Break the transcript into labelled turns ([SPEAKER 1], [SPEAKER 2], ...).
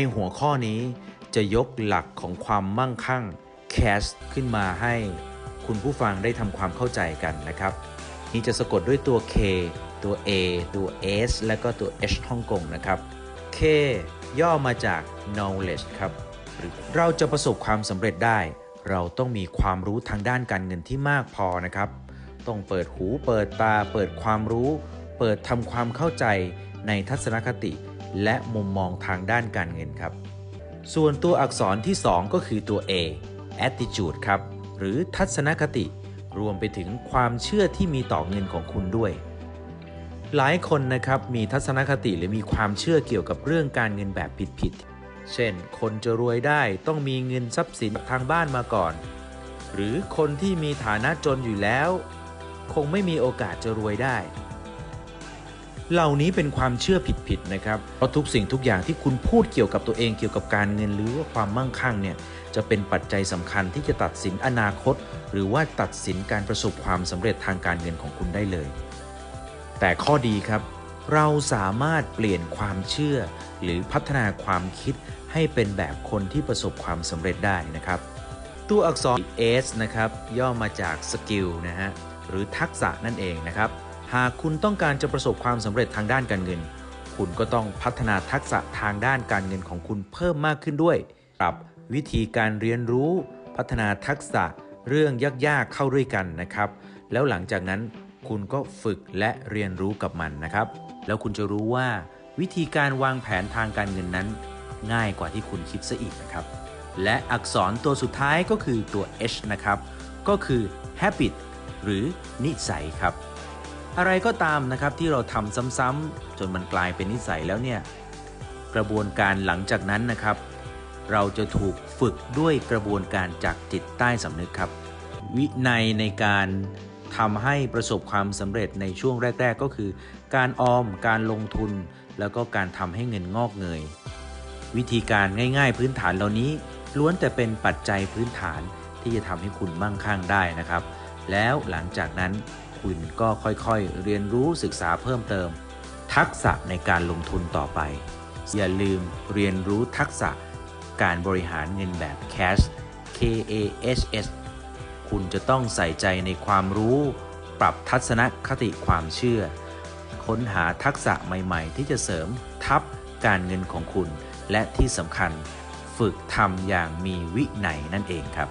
[SPEAKER 1] ในหัวข้อนี้จะยกหลักของความมั่งคั่ง cash ขึ้นมาให้คุณผู้ฟังได้ทำความเข้าใจกันนะครับ นี่จะสะกดด้วยตัว K ตัว A ตัว S และก็ตัว H ฮ่องกงนะครับ K ย่อมาจาก knowledge ครับรเราจะประสบความสำเร็จได้ เราต้องมีความรู้ทางด้านการเงินที่มากพอนะครับ ต้องเปิดหูเปิดตา เปิดความรู้ เปิดทำความเข้าใจ ในทัศนคติ และมุมมองทางด้านการเงินครับ ส่วนตัวอักษรที่ 2 ก็คือตัว A attitude ครับ หรือทัศนคติ รวมไปถึงความเชื่อที่มีต่อเงินของคุณด้วย หลายคนนะครับมีทัศนคติหรือมีความเชื่อเกี่ยวกับเรื่องการเงินแบบผิดๆ เช่น คนจะรวยได้ต้องมีเงินทรัพย์สินทางบ้านมาก่อน หรือคนที่มีฐานะจนอยู่แล้ว คงไม่มีโอกาสจะรวยได้ เหล่านี้เป็นความเชื่อผิดๆนะครับ เพราะทุกสิ่งทุกอย่างที่คุณพูดเกี่ยวกับตัวเองเกี่ยวกับการเงินหรือว่าความมั่งคั่งเนี่ยจะเป็นปัจจัยสำคัญที่จะตัดสินอนาคต หรือว่าตัดสินการประสบความสำเร็จทางการเงินของคุณได้เลย แต่ข้อดีครับ เราสามารถเปลี่ยนความเชื่อ หรือพัฒนาความคิดให้เป็นแบบคนที่ประสบความสำเร็จได้นะครับ ตัวอักษร S นะครับ ย่อมาจากสกิลนะฮะหรือทักษะนั่นเองนะครับ หากคุณต้องการจะประสบความสำเร็จทางด้านการเงิน คุณก็ต้องพัฒนาทักษะทางด้านการเงินของคุณเพิ่มมากขึ้นด้วย ปรับวิธีการเรียนรู้ พัฒนาทักษะเรื่องยากๆเข้าด้วยกันนะครับ แล้วหลังจากนั้นคุณก็ฝึกและเรียนรู้กับมันนะครับ แล้วคุณจะรู้ว่า วิธีการวางแผนทางการเงินนั้น ง่ายกว่าที่คุณคิดซะอีกนะครับ และอักษรตัวสุดท้ายก็คือตัว H นะครับ ก็คือ habit หรือนิสัยครับ อะไรก็ตามนะครับที่เราทำซ้ำๆจนมันกลายเป็นนิสัยแล้วเนี่ยกระบวนการหลังจากนั้นนะครับ เราจะถูกฝึกด้วยกระบวนการจากจิตใต้สำนึกครับ วินัยในการทำให้ประสบความสำเร็จในช่วงแรก ๆ ก็คือ การออมการลงทุน แล้วก็การทำให้เงินงอกเงย วิธีการง่ายๆ พื้นฐานเหล่านี้ล้วนแต่เป็นปัจจัยพื้นฐานที่จะทำให้คุณมั่งคั่งได้นะครับ แล้วหลังจากนั้น คุณก็ค่อยๆ เรียนรู้ศึกษาเพิ่มเติม ทักษะในการลงทุนต่อไป อย่าลืมเรียนรู้ทักษะการบริหารเงินแบบ cash K A H S คุณจะต้องใส่ใจในความรู้ ปรับทัศนคติความเชื่อ ค้นหาทักษะใหม่ๆ ที่จะเสริมทับการเงินของคุณ และที่สำคัญ ฝึกทำอย่างมีวินัยนั่นเองครับ